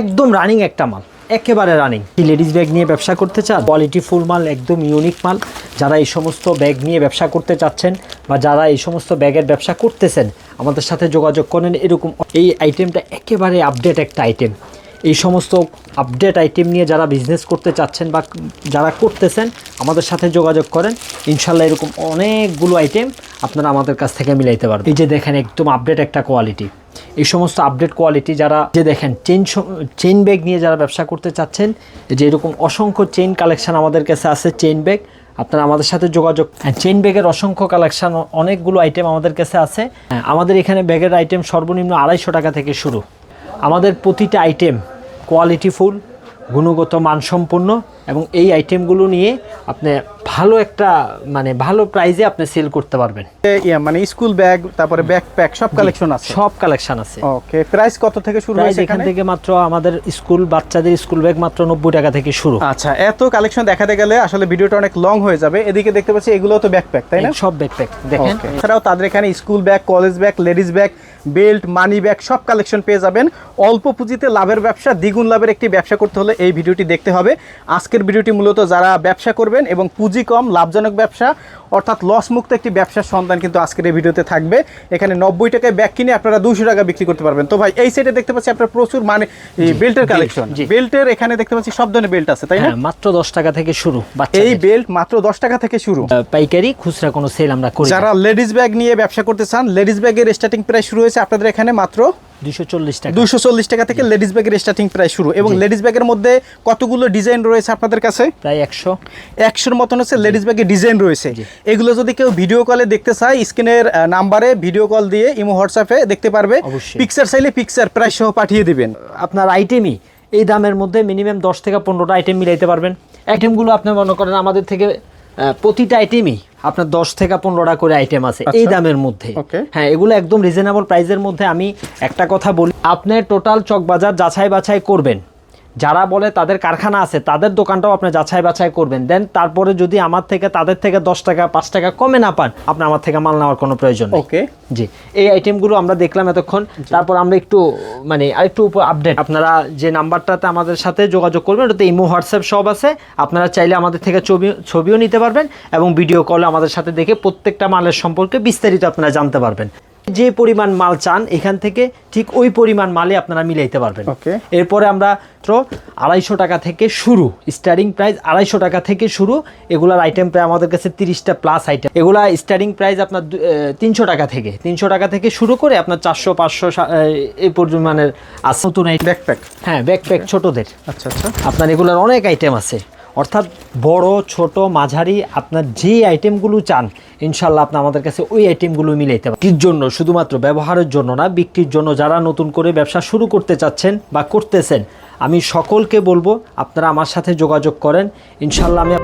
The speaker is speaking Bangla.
একদম রানিং একটা মাল, একেবারে রানিং লেডিস ব্যাগ নিয়ে ব্যবসা করতে চান? কোয়ালিটি ফুল মাল, একদম ইউনিক মাল। যারা এই সমস্ত ব্যাগ নিয়ে ব্যবসা করতে চাচ্ছেন বা যারা এই সমস্ত ব্যাগের ব্যবসা করতেছেন, আমাদের সাথে যোগাযোগ করেন। এরকম এই আইটেমটা একেবারে আপডেট একটা আইটেম এই সমস্ত আপডেট আইটেম নিয়ে যারা বিজনেস করতে চাচ্ছেন বা যারা করতেছেন, আমাদের সাথে যোগাযোগ করেন। ইনশাল্লাহ এরকম অনেকগুলো আইটেম আপনারা আমাদের কাছ থেকে মিলাইতে পারবেন। এই যে দেখেন, একদম আপডেট একটা কোয়ালিটি এই সমস্ত আপডেট কোয়ালিটি যারা যে দেখেন চেন চেইন ব্যাগ নিয়ে যারা ব্যবসা করতে চাচ্ছেন যে এরকম অসংখ্য চেইন কালেকশান আমাদের কাছে আছে চেইন ব্যাগ আপনারা আমাদের সাথে যোগাযোগ চেইন ব্যাগের অসংখ্য কালেকশান অনেকগুলো আইটেম আমাদের কাছে আছে। হ্যাঁ, আমাদের এখানে ব্যাগের আইটেম সর্বনিম্ন আড়াইশো টাকা থেকে শুরু। আমাদের প্রতিটা আইটেম কোয়ালিটিফুল গুণগত মানসম্পন্ন এবং এই আইটেমগুলো নিয়ে আপনি ভালো একটা মানে ভালো প্রাইজে আপনি সেল করতে পারবেন। মানে স্কুল ব্যাগ তারপরে ব্যাকপ্যাক সব কালেকশন আছে? সব কালেকশন আছে। ওকে প্রাইস কত থেকে শুরু হয়েছে এখান থেকে মাত্র আমাদের স্কুল বাচ্চাদের স্কুল ব্যাগ মাত্র নব্বই টাকা থেকে শুরু। আচ্ছা এত কালেকশন দেখাতে গেলে আসলে ভিডিওটা অনেক লং হয়ে যাবে। এদিকে দেখতে পাচ্ছি এগুলো তো ব্যাকপ্যাক তাই না? সব ব্যাকপ্যাক দেখেন। এছাড়াও তাদের এখানে school bag college bag ladies bag belt money bag সব কালেকশন পেয়ে যাবেন। অল্প পুঁজিতে লাভের ব্যবসা দ্বিগুণ লাভের একটি ব্যবসা করতে হলে এই ভিডিওটি দেখতে হবে। আজকের ভিডিওটি মূলত যারা ব্যবসা করবেন এবং পুঁজি কম লাভজনক ব্যবসা। অর্থাৎ লস মুক্ত একটি ব্যবসার সন্ধান কিন্তু আজকের এই ভিডিওতে থাকবে। এখানে নব্বই টাকায় ব্যাগ কিনে আপনারা দুশো টাকা বিক্রি করতে পারবেন। তো ভাই এই সাইডে দেখতে পাচ্ছি আপনার প্রচুর মানে বেল্টের কালেকশন বেল্টের এখানে দেখতে পাচ্ছি সব ধরনের বেল্ট আছে তাই না? হ্যাঁ মাত্র দশ টাকা থেকে শুরু এই বেল্ট মাত্র দশ টাকা থেকে শুরু। পাইকারি খুচরা কোনো সেল আমরা করি যারা লেডিস ব্যাগ নিয়ে ব্যবসা করতে চান লেডিস ব্যাগের স্টার্টিং প্রাইস শুরু হয়েছে আপনাদের এখানে মাত্র দুশো চল্লিশ টাকা। দুশো চল্লিশ টাকা থেকে লেডিস ব্যাগের স্টার্টিং প্রাইস শুরু। এবং লেডিস ব্যাগের মধ্যে কতগুলো ডিজাইন রয়েছে আপনাদের কাছে? প্রায় একশো। একশোর মতন হচ্ছে লেডিস ব্যাগের ডিজাইন রয়েছে। এগুলো যদি কেউ ভিডিও কলে দেখতে চায় স্ক্রিনের নাম্বারে ভিডিও কল দিয়ে ইমো হোয়াটসঅ্যাপে দেখতে পারবে। পিকচার চাইলে পিকচার প্রাইস সহ পাঠিয়ে দিবেন। আপনার আইটেমই এই দামের মধ্যে মিনিমাম দশ থেকে পনেরোটা আইটেম মিলাইতে পারবেন। আইটেমগুলো আপনি মনে করেন আমাদের থেকে প্রতিটা আইটেমই আপনার দশ থেকে পনেরোটা করে আইটেম আছে। এই দামের মধ্যে। হ্যাঁ এগুলো একদম রিজনেবল প্রাইসের মধ্যে আমি একটা কথা বলি আপনি টোটাল চকবাজার যাচাই বাছাই করবেন। যারা বলে তাদের কারখানা আছে তাদের দোকানটাও আপনি যাচাই বাছাই করবেন। দেন তারপরে যদি আমার থেকে তাদের থেকে দশ টাকা পাঁচ টাকা কমে না পান আপনি আমার থেকে মাল নেওয়ার কোনো প্রয়োজন ওকে জি এই আইটেমগুলো আমরা দেখলাম এতক্ষণ। তারপর আমরা একটু মানে আরেকটু উপর আপডেট আপনারা যে নাম্বারটাতে আমাদের সাথে যোগাযোগ করবেন ওটাতে ইমো হোয়াটসঅ্যাপ সব আছে। আপনারা চাইলে আমাদের থেকে ছবি ছবিও নিতে পারবেন এবং ভিডিও কলে আমাদের সাথে দেখে প্রত্যেকটা মালের সম্পর্কে বিস্তারিত আপনারা জানতে পারবেন। যে পরিমাণ মাল চান এখান থেকে ঠিক ওই পরিমাণ মালে আপনারা মিলাইতে পারবেন. এরপরে আমরা আড়াইশো টাকা থেকে শুরু স্টার্টিং প্রাইস আড়াইশো টাকা থেকে শুরু এগুলার আইটেম প্রায় আমাদের কাছে তিরিশটা প্লাস আইটেম এগুলা স্টার্টিং প্রাইস আপনার তিনশো টাকা থেকে। তিনশো টাকা থেকে শুরু করে আপনার চারশো পাঁচশো এই পরিমাণের আছে। নতুন ব্যাকপ্যাক হ্যাঁ ব্যাকপ্যাক ছোটদের। আচ্ছা আচ্ছা। আপনার এগুলার অনেক আইটেম আছে। অর্থাৎ বড়, ছোট, মাঝারি, আপনার যে আইটেমগুলো চান ইনশাল্লাহ আপনি আমাদের কাছে ওই আইটেমগুলো মিলাইতে পারেন বিক্রির জন্য, শুধুমাত্র ব্যবহারের জন্য না, বিক্রির জন্য যারা নতুন করে ব্যবসা শুরু করতে চাচ্ছেন বা করতেছেন, আমি সকলকে বলব, আপনারা আমার সাথে যোগাযোগ করেন। ইনশাল্লাহ আমি